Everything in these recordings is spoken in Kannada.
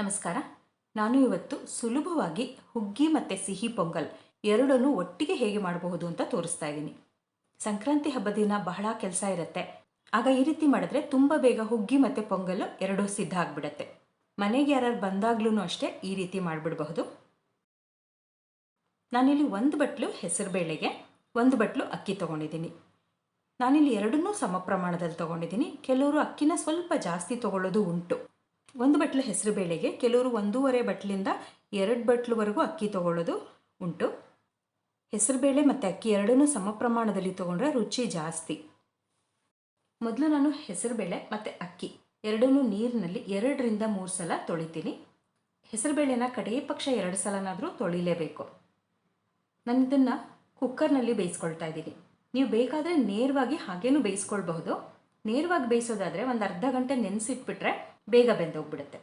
ನಮಸ್ಕಾರ. ನಾನು ಇವತ್ತು ಸುಲಭವಾಗಿ ಹುಗ್ಗಿ ಮತ್ತು ಸಿಹಿ ಪೊಂಗಲ್ ಎರಡನ್ನೂ ಒಟ್ಟಿಗೆ ಹೇಗೆ ಮಾಡಬಹುದು ಅಂತ ತೋರಿಸ್ತಾ ಇದ್ದೀನಿ. ಸಂಕ್ರಾಂತಿ ಹಬ್ಬದ ದಿನ ಬಹಳ ಕೆಲಸ ಇರುತ್ತೆ. ಆಗ ಈ ರೀತಿ ಮಾಡಿದ್ರೆ ತುಂಬ ಬೇಗ ಹುಗ್ಗಿ ಮತ್ತು ಪೊಂಗಲ್ ಎರಡೂ ಸಿದ್ಧ ಆಗಿಬಿಡತ್ತೆ. ಮನೆಗೆ ಯಾರು ಬಂದಾಗ್ಲೂ ಅಷ್ಟೇ ಈ ರೀತಿ ಮಾಡಿಬಿಡಬಹುದು. ನಾನಿಲ್ಲಿ ಒಂದು ಬಟ್ಲು ಹೆಸರುಬೇಳೆಗೆ ಒಂದು ಬಟ್ಲು ಅಕ್ಕಿ ತೊಗೊಂಡಿದ್ದೀನಿ. ನಾನಿಲ್ಲಿ ಎರಡನ್ನೂ ಸಮ ಪ್ರಮಾಣದಲ್ಲಿ ತೊಗೊಂಡಿದ್ದೀನಿ. ಕೆಲವರು ಅಕ್ಕಿನ ಸ್ವಲ್ಪ ಜಾಸ್ತಿ ತೊಗೊಳ್ಳೋದು ಉಂಟು. ಒಂದು ಬಟ್ಲು ಹೆಸರು ಬೇಳೆಗೆ, ಕೆಲವರು ಒಂದೂವರೆ ಬಟ್ಲಿಂದ ಎರಡು ಬಟ್ಲುವರೆಗೂ ಅಕ್ಕಿ ತೊಗೊಳ್ಳೋದು ಉಂಟು. ಹೆಸರುಬೇಳೆ ಮತ್ತು ಅಕ್ಕಿ ಎರಡನ್ನೂ ಸಮ ಪ್ರಮಾಣದಲ್ಲಿ ತೊಗೊಂಡ್ರೆ ರುಚಿ ಜಾಸ್ತಿ. ಮೊದಲು ನಾನು ಹೆಸರುಬೇಳೆ ಮತ್ತು ಅಕ್ಕಿ ಎರಡನ್ನೂ ನೀರಿನಲ್ಲಿ ಎರಡರಿಂದ ಮೂರು ಸಲ ತೊಳಿತೀನಿ. ಹೆಸರುಬೇಳೆನ ಕಡೆಯ ಪಕ್ಷ ಎರಡು ಸಲನಾದರೂ ತೊಳಿಲೇಬೇಕು. ನಾನು ಇದನ್ನು ಕುಕ್ಕರ್ನಲ್ಲಿ ಬೇಯಿಸ್ಕೊಳ್ತಾ ಇದ್ದೀನಿ. ನೀವು ಬೇಕಾದರೆ ನೇರವಾಗಿ ಹಾಗೇನೂ ಬೇಯಿಸ್ಕೊಳ್ಬಹುದು. ನೇರವಾಗಿ ಬೇಯಿಸೋದಾದರೆ ಒಂದು ಅರ್ಧ ಗಂಟೆ ನೆನೆಸಿಟ್ಬಿಟ್ರೆ ಬೇಗ ಬೆಂದೋಗ್ಬಿಡುತ್ತೆ.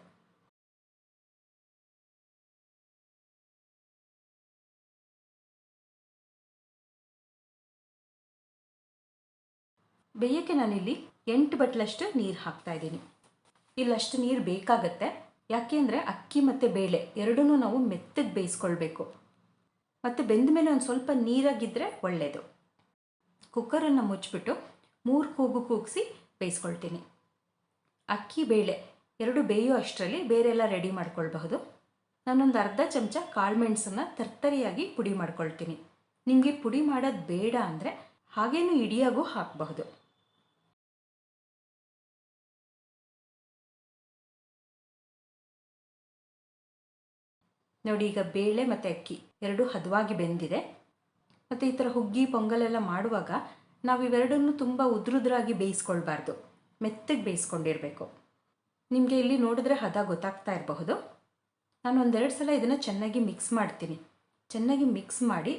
ಬೇಯಕ್ಕೆ ನಾನಿಲ್ಲಿ ಎಂಟು ಬಟ್ಲಷ್ಟು ನೀರು ಹಾಕ್ತಾ ಇದ್ದೀನಿ. ಇಲ್ಲಷ್ಟು ನೀರು ಬೇಕಾಗತ್ತೆ. ಯಾಕೆಂದರೆ ಅಕ್ಕಿ ಮತ್ತು ಬೇಳೆ ಎರಡನ್ನೂ ನಾವು ಮೆತ್ತಗೆ ಬೇಯಿಸ್ಕೊಳ್ಬೇಕು. ಮತ್ತು ಬೆಂದ ಮೇಲೆ ಒಂದು ಸ್ವಲ್ಪ ನೀರಾಗಿದ್ದರೆ ಒಳ್ಳೆಯದು ಕುಕ್ಕರನ್ನು ಮುಚ್ಚಿಬಿಟ್ಟು ಮೂರು ಕೂಗು ಕೂಗಿಸಿ ಬೇಯಿಸ್ಕೊಳ್ತೀನಿ. ಅಕ್ಕಿ ಬೇಳೆ, ಎರಡು ಬೇಯೋ ಅಷ್ಟರಲ್ಲಿ ಬೇರೆ ಎಲ್ಲ ರೆಡಿ ಮಾಡ್ಕೊಳ್ಬಹುದು. ನಾನೊಂದು ಅರ್ಧ ಚಮಚ ಕಾಳುಮೆಣಸನ್ನು ತರ್ತರಿಯಾಗಿ ಪುಡಿ ಮಾಡ್ಕೊಳ್ತೀನಿ. ನಿಮಗೆ ಪುಡಿ ಮಾಡೋದು ಬೇಡ ಅಂದರೆ ಹಾಗೇನು ಇಡಿಯಾಗೂ ಹಾಕಬಹುದು. ನೋಡಿ, ಈಗ ಬೇಳೆ ಮತ್ತು ಅಕ್ಕಿ ಎರಡು ಹದವಾಗಿ ಬೆಂದಿದೆ. ಮತ್ತು ಈ ಥರ ಹುಗ್ಗಿ ಪೊಂಗಲೆಲ್ಲ ಮಾಡುವಾಗ ನಾವು ಇವೆರಡನ್ನು ತುಂಬ ಉದ್ರುದ್ರಾಗಿ ಬೇಯಿಸ್ಕೊಳ್ಬಾರ್ದು. ಮೆತ್ತಗೆ ಬೇಯಿಸ್ಕೊಂಡಿರಬೇಕು. ನಿಮಗೆ ಇಲ್ಲಿ ನೋಡಿದ್ರೆ ಹದ ಗೊತ್ತಾಗ್ತಾ ಇರಬಹುದು. ನಾನು ಒಂದೆರಡು ಸಲ ಇದನ್ನು ಚೆನ್ನಾಗಿ ಮಿಕ್ಸ್ ಮಾಡ್ತೀನಿ. ಚೆನ್ನಾಗಿ ಮಿಕ್ಸ್ ಮಾಡಿ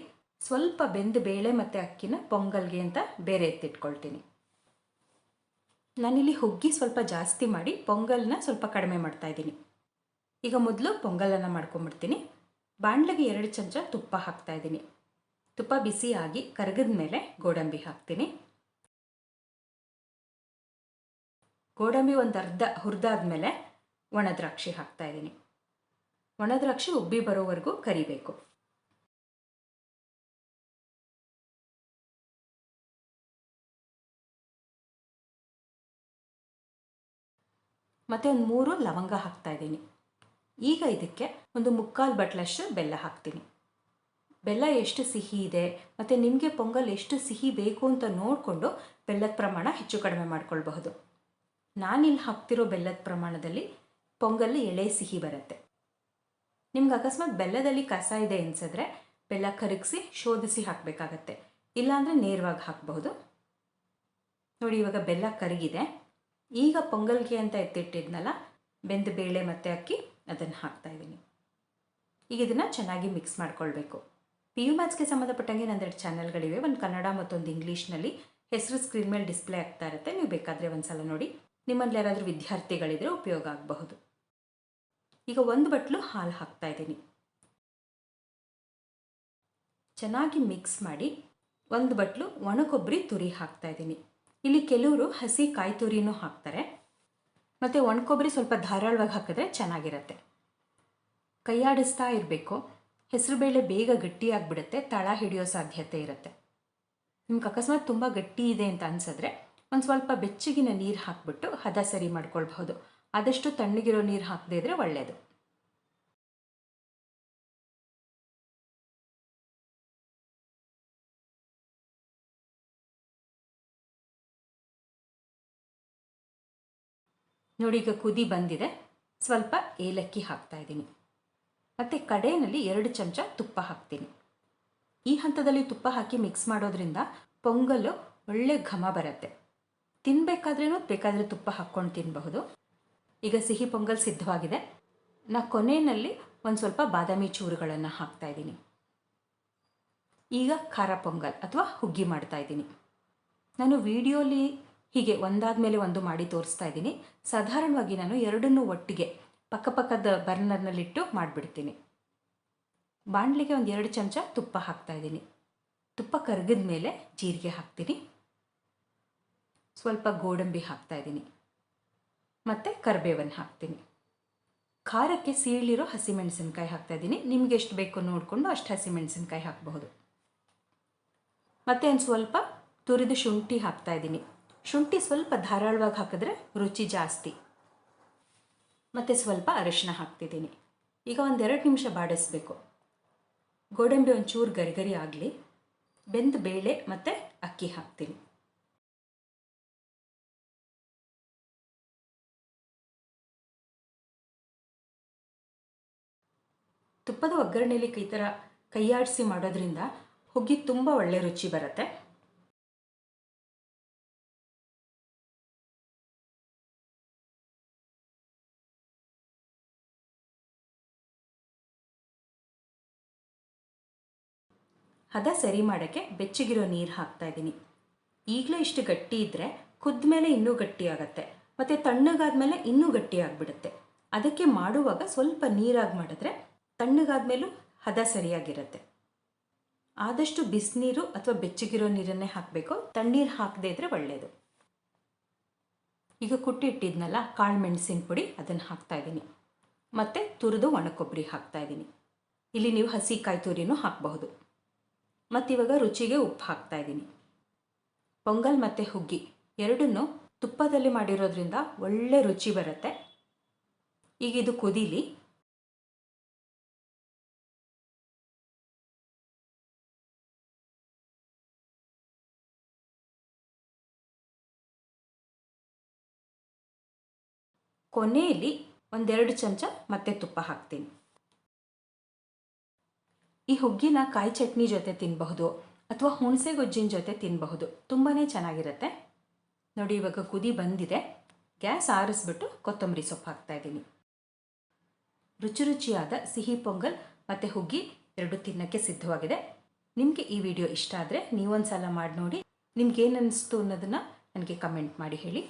ಸ್ವಲ್ಪ ಬೆಂದ ಬೇಳೆ ಮತ್ತು ಅಕ್ಕಿನ ಪೊಂಗಲ್ಗೆ ಅಂತ ಬೇರೆ ಎತ್ತಿಟ್ಕೊಳ್ತೀನಿ. ನಾನಿಲ್ಲಿ ಹುಗ್ಗಿ ಸ್ವಲ್ಪ ಜಾಸ್ತಿ ಮಾಡಿ ಪೊಂಗಲ್ನ ಸ್ವಲ್ಪ ಕಡಿಮೆ ಮಾಡ್ತಾ ಇದ್ದೀನಿ. ಈಗ ಮೊದಲು ಪೊಂಗಲನ್ನು ಮಾಡ್ಕೊಂಬಿಡ್ತೀನಿ. ಬಾಣಲೆಗೆ ಎರಡು ಚಮಚ ತುಪ್ಪ ಹಾಕ್ತಾ ಇದ್ದೀನಿ. ತುಪ್ಪ ಬಿಸಿಯಾಗಿ ಕರಗಿದ ಮೇಲೆ ಗೋಡಂಬಿ ಹಾಕ್ತೀನಿ. ಗೋಡಂಬಿ ಒಂದು ಅರ್ಧ ಹುರಿದಾದ ಮೇಲೆ ಒಣದ್ರಾಕ್ಷಿ ಹಾಕ್ತಾ ಇದ್ದೀನಿ. ಒಣದ್ರಾಕ್ಷಿ ಉಬ್ಬಿ ಬರೋವರೆಗೂ ಕರಿಬೇಕು. ಮತ್ತು ಒಂದು ಮೂರು ಲವಂಗ ಹಾಕ್ತಾ ಇದ್ದೀನಿ. ಈಗ ಇದಕ್ಕೆ ಒಂದು ಮುಕ್ಕಾಲು ಬಟ್ಲಷ್ಟು ಬೆಲ್ಲ ಹಾಕ್ತೀನಿ. ಬೆಲ್ಲ ಎಷ್ಟು ಸಿಹಿ ಇದೆ, ಮತ್ತು ನಿಮಗೆ ಪೊಂಗಲ್ ಎಷ್ಟು ಸಿಹಿ ಬೇಕು ಅಂತ ನೋಡಿಕೊಂಡು ಬೆಲ್ಲದ ಪ್ರಮಾಣ ಹೆಚ್ಚು ಕಡಿಮೆ ಮಾಡ್ಕೊಳ್ಬಹುದು. ನಾನಿಲ್ಲಿ ಹಾಕ್ತಿರೋ ಬೆಲ್ಲದ ಪ್ರಮಾಣದಲ್ಲಿ ಪೊಂಗಲ್ ಎಳೆ ಸಿಹಿ ಬರುತ್ತೆ. ನಿಮ್ಗೆ ಅಕಸ್ಮಾತ್ ಬೆಲ್ಲದಲ್ಲಿ ಕಸ ಇದೆ ಅನಿಸಿದ್ರೆ ಬೆಲ್ಲ ಕರಗಿಸಿ ಶೋಧಿಸಿ ಹಾಕಬೇಕಾಗತ್ತೆ. ಇಲ್ಲಾಂದರೆ ನೇರವಾಗಿ ಹಾಕಬಹುದು. ನೋಡಿ, ಇವಾಗ ಬೆಲ್ಲ ಕರಗಿದೆ. ಈಗ ಪೊಂಗಲ್ಗೆ ಅಂತ ಎತ್ತಿಟ್ಟಿದ್ನಲ್ಲ ಬೆಂದ ಬೇಳೆ ಮತ್ತು ಅಕ್ಕಿ, ಅದನ್ನು ಹಾಕ್ತಾ ಇದ್ದೀನಿ. ಈಗ ಇದನ್ನು ಚೆನ್ನಾಗಿ ಮಿಕ್ಸ್ ಮಾಡ್ಕೊಳ್ಬೇಕು. ಪಿ ಯು ಮ್ಯಾಥ್ಸ್ಗೆ ಸಂಬಂಧಪಟ್ಟಂಗೆ ನಂದೆರಡು ಚಾನಲ್ಗಳಿವೆ. ಒಂದು ಕನ್ನಡ ಮತ್ತೊಂದು ಇಂಗ್ಲೀಷ್ನಲ್ಲಿ. ಹೆಸರು ಸ್ಕ್ರೀನ್ ಮೇಲೆ ಡಿಸ್ಪ್ಲೇ ಆಗ್ತಾ ಇರುತ್ತೆ. ನೀವು ಬೇಕಾದರೆ ಒಂದು ಸಲ ನೋಡಿ. ನಿಮ್ಮಲ್ಲಿ ಯಾರಾದರೂ ವಿದ್ಯಾರ್ಥಿಗಳಿದ್ರೆ ಉಪಯೋಗ ಆಗಬಹುದು. ಈಗ ಒಂದು ಬಟ್ಲು ಹಾಲು ಹಾಕ್ತಾ ಇದ್ದೀನಿ. ಚೆನ್ನಾಗಿ ಮಿಕ್ಸ್ ಮಾಡಿ ಒಂದು ಬಟ್ಲು ಒಣ ಕೊಬ್ಬರಿ ತುರಿ ಹಾಕ್ತಾ ಇದ್ದೀನಿ. ಇಲ್ಲಿ ಕೆಲವರು ಹಸಿ ಕಾಯಿ ತುರಿನೂ ಹಾಕ್ತಾರೆ. ಮತ್ತು ಒಣ ಕೊಬ್ಬರಿ ಸ್ವಲ್ಪ ಧಾರಾಳವಾಗಿ ಹಾಕಿದ್ರೆ ಚೆನ್ನಾಗಿರುತ್ತೆ. ಕೈಯಾಡಿಸ್ತಾ ಇರಬೇಕು. ಹೆಸರುಬೇಳೆ ಬೇಗ ಗಟ್ಟಿಯಾಗಿಬಿಡುತ್ತೆ ತಳ ಹಿಡಿಯೋ ಸಾಧ್ಯತೆ ಇರುತ್ತೆ. ನಿಮ್ಗೆ ಅಕಸ್ಮಾತ್ ತುಂಬ ಗಟ್ಟಿ ಇದೆ ಅಂತ ಅನ್ಸಿದ್ರೆ ಒಂದು ಸ್ವಲ್ಪ ಬೆಚ್ಚಗಿನ ನೀರು ಹಾಕ್ಬಿಟ್ಟು ಹದ ಸರಿ ಮಾಡ್ಕೊಳ್ಬಹುದು. ಆದಷ್ಟು ತಣ್ಣಗಿರೋ ನೀರು ಹಾಕದೇ ಇದ್ರೆ ಒಳ್ಳೆಯದು ನೋಡಿ, ಈಗ ಕುದಿ ಬಂದಿದೆ. ಸ್ವಲ್ಪ ಏಲಕ್ಕಿ ಹಾಕ್ತಾ ಇದ್ದೀನಿ. ಮತ್ತು ಕಡೆಯಲ್ಲಿ ಎರಡು ಚಮಚ ತುಪ್ಪ ಹಾಕ್ತೀನಿ. ಈ ಹಂತದಲ್ಲಿ ತುಪ್ಪ ಹಾಕಿ ಮಿಕ್ಸ್ ಮಾಡೋದ್ರಿಂದ ಪೊಂಗಲ್ಲು ಒಳ್ಳೆ ಘಮ ಬರುತ್ತೆ. ತಿನ್ನಬೇಕಾದ್ರೂ ಬೇಕಾದರೆ ತುಪ್ಪ ಹಾಕ್ಕೊಂಡು ತಿನ್ನಬಹುದು ಈಗ ಸಿಹಿ ಪೊಂಗಲ್ ಸಿದ್ಧವಾಗಿದೆ. ನಾ ಕೊನೆಯಲ್ಲಿ ಒಂದು ಸ್ವಲ್ಪ ಬಾದಾಮಿ ಚೂರುಗಳನ್ನು ಹಾಕ್ತಾ ಇದ್ದೀನಿ. ಈಗ ಖಾರ ಪೊಂಗಲ್ ಅಥವಾ ಹುಗ್ಗಿ ಮಾಡ್ತಾ ಇದ್ದೀನಿ. ನಾನು ವಿಡಿಯೋಲಿ ಹೀಗೆ ಒಂದಾದ ಮೇಲೆ ಒಂದು ಮಾಡಿ ತೋರಿಸ್ತಾ ಇದ್ದೀನಿ. ಸಾಧಾರಣವಾಗಿ ನಾನು ಎರಡನ್ನೂ ಒಟ್ಟಿಗೆ ಪಕ್ಕಪಕ್ಕದ ಬರ್ನರ್ನಲ್ಲಿಟ್ಟು ಮಾಡಿಬಿಡ್ತೀನಿ. ಬಾಣಲಿಗೆ ಒಂದು ಎರಡು ಚಮಚ ತುಪ್ಪ ಹಾಕ್ತಾ ಇದ್ದೀನಿ. ತುಪ್ಪ ಕರಗಿದ ಮೇಲೆ ಜೀರಿಗೆ ಹಾಕ್ತೀನಿ. ಸ್ವಲ್ಪ ಗೋಡಂಬಿ ಹಾಕ್ತಾ ಇದ್ದೀನಿ. ಮತ್ತು ಕರಿಬೇವನ್ನು ಹಾಕ್ತೀನಿ. ಖಾರಕ್ಕೆ ಸೀಳಿರೋ ಹಸಿಮೆಣಸಿನ್ಕಾಯಿ ಹಾಕ್ತಾ ಇದ್ದೀನಿ. ನಿಮ್ಗೆ ಎಷ್ಟು ಬೇಕೋ ನೋಡಿಕೊಂಡು ಅಷ್ಟು ಹಸಿಮೆಣಸಿನ್ಕಾಯಿ ಹಾಕಬಹುದು. ಮತ್ತು ಒಂದು ಸ್ವಲ್ಪ ತುರಿದು ಶುಂಠಿ ಹಾಕ್ತಾ ಇದ್ದೀನಿ. ಶುಂಠಿ ಸ್ವಲ್ಪ ಧಾರಾಳವಾಗಿ ಹಾಕಿದ್ರೆ ರುಚಿ ಜಾಸ್ತಿ. ಮತ್ತು ಸ್ವಲ್ಪ ಅರಿಶಿನ ಹಾಕ್ತಿದ್ದೀನಿ. ಈಗ ಒಂದೆರಡು ನಿಮಿಷ ಬಾಡಿಸ್ಬೇಕು. ಗೋಡಂಬಿ ಒಂಚೂರು ಗರಿ ಗರಿ ಆಗಲಿ, ಬೆಂದ ಬೇಳೆ ಮತ್ತು ಅಕ್ಕಿ ಹಾಕ್ತೀನಿ. ತುಪ್ಪದ ಒಗ್ಗರಣೆಯಲ್ಲಿ ಈ ಥರ ಕೈಯಾಡಿಸಿ ಮಾಡೋದ್ರಿಂದ ಹುಗ್ಗಿ ತುಂಬ ಒಳ್ಳೆ ರುಚಿ ಬರುತ್ತೆ. ಹದ ಸರಿ ಮಾಡೋಕ್ಕೆ ಬೆಚ್ಚಗಿರೋ ನೀರು ಹಾಕ್ತಾ ಇದ್ದೀನಿ. ಈಗಲೇ ಇಷ್ಟು ಗಟ್ಟಿ ಇದ್ದರೆ ಕುದ್ದ ಮೇಲೆ ಇನ್ನೂ ಗಟ್ಟಿ ಆಗುತ್ತೆ, ಮತ್ತು ತಣ್ಣಗಾದ್ಮೇಲೆ ಇನ್ನೂ ಗಟ್ಟಿ ಆಗಿಬಿಡುತ್ತೆ. ಅದಕ್ಕೆ ಮಾಡುವಾಗ ಸ್ವಲ್ಪ ನೀರಾಗಿ ಮಾಡಿದ್ರೆ ತಣ್ಣಗಾದ್ಮೇಲೂ ಹದ ಸರಿಯಾಗಿರುತ್ತೆ. ಆದಷ್ಟು ಬಿಸಿನೀರು ಅಥವಾ ಬೆಚ್ಚಗಿರೋ ನೀರನ್ನೇ ಹಾಕಬೇಕು. ತಣ್ಣೀರು ಹಾಕದೇ ಇದ್ದರೆ ಒಳ್ಳೆಯದು ಈಗ ಕುಟ್ಟಿಟ್ಟಿದ್ನಲ್ಲ ಕಾಳು ಮೆಣಸಿನ ಪುಡಿ, ಅದನ್ನು ಹಾಕ್ತಾ ಇದ್ದೀನಿ. ಮತ್ತು ತುರಿದು ಒಣಕೊಬ್ಬರಿ ಹಾಕ್ತಾ ಇದ್ದೀನಿ. ಇಲ್ಲಿ ನೀವು ಹಸಿ ಕಾಯಿ ತುರಿನೂ ಹಾಕಬಹುದು. ಮತ್ತು ಇವಾಗ ರುಚಿಗೆ ಉಪ್ಪು ಹಾಕ್ತಾ ಇದ್ದೀನಿ. ಪೊಂಗಲ್ ಮತ್ತು ಹುಗ್ಗಿ ಎರಡನ್ನು ತುಪ್ಪದಲ್ಲಿ ಮಾಡಿರೋದ್ರಿಂದ ಒಳ್ಳೆ ರುಚಿ ಬರುತ್ತೆ. ಈಗ ಇದು ಕುದೀಲಿ. ಕೊನೆಯಲ್ಲಿ ಒಂದೆರಡು ಚಮಚ ಮತ್ತೆ ತುಪ್ಪ ಹಾಕ್ತೀನಿ. ಈ ಹುಗ್ಗಿನ ಕಾಯಿ ಚಟ್ನಿ ಜೊತೆ ತಿನ್ನಬಹುದು ಅಥವಾ ಹುಣಸೆ ಗೊಜ್ಜಿನ ಜೊತೆ ತಿನ್ನಬಹುದು ತುಂಬಾ ಚೆನ್ನಾಗಿರುತ್ತೆ. ನೋಡಿ, ಇವಾಗ ಕುದಿ ಬಂದಿದೆ. ಗ್ಯಾಸ್ ಆರಿಸ್ಬಿಟ್ಟು ಕೊತ್ತಂಬರಿ ಸೊಪ್ಪು ಹಾಕ್ತಾ ಇದ್ದೀನಿ. ರುಚಿ ರುಚಿಯಾದ ಸಿಹಿ ಪೊಂಗಲ್ ಮತ್ತು ಹುಗ್ಗಿ ಎರಡು ತಿನ್ನೋಕ್ಕೆ ಸಿದ್ಧವಾಗಿದೆ. ನಿಮಗೆ ಈ ವಿಡಿಯೋ ಇಷ್ಟ ಆದರೆ ನೀವೊಂದು ಸಲ ಮಾಡಿ ನೋಡಿ ನಿಮ್ಗೇನು ಅನ್ನಿಸ್ತು ಅನ್ನೋದನ್ನು ನನಗೆ ಕಮೆಂಟ್ ಮಾಡಿ ಹೇಳಿ.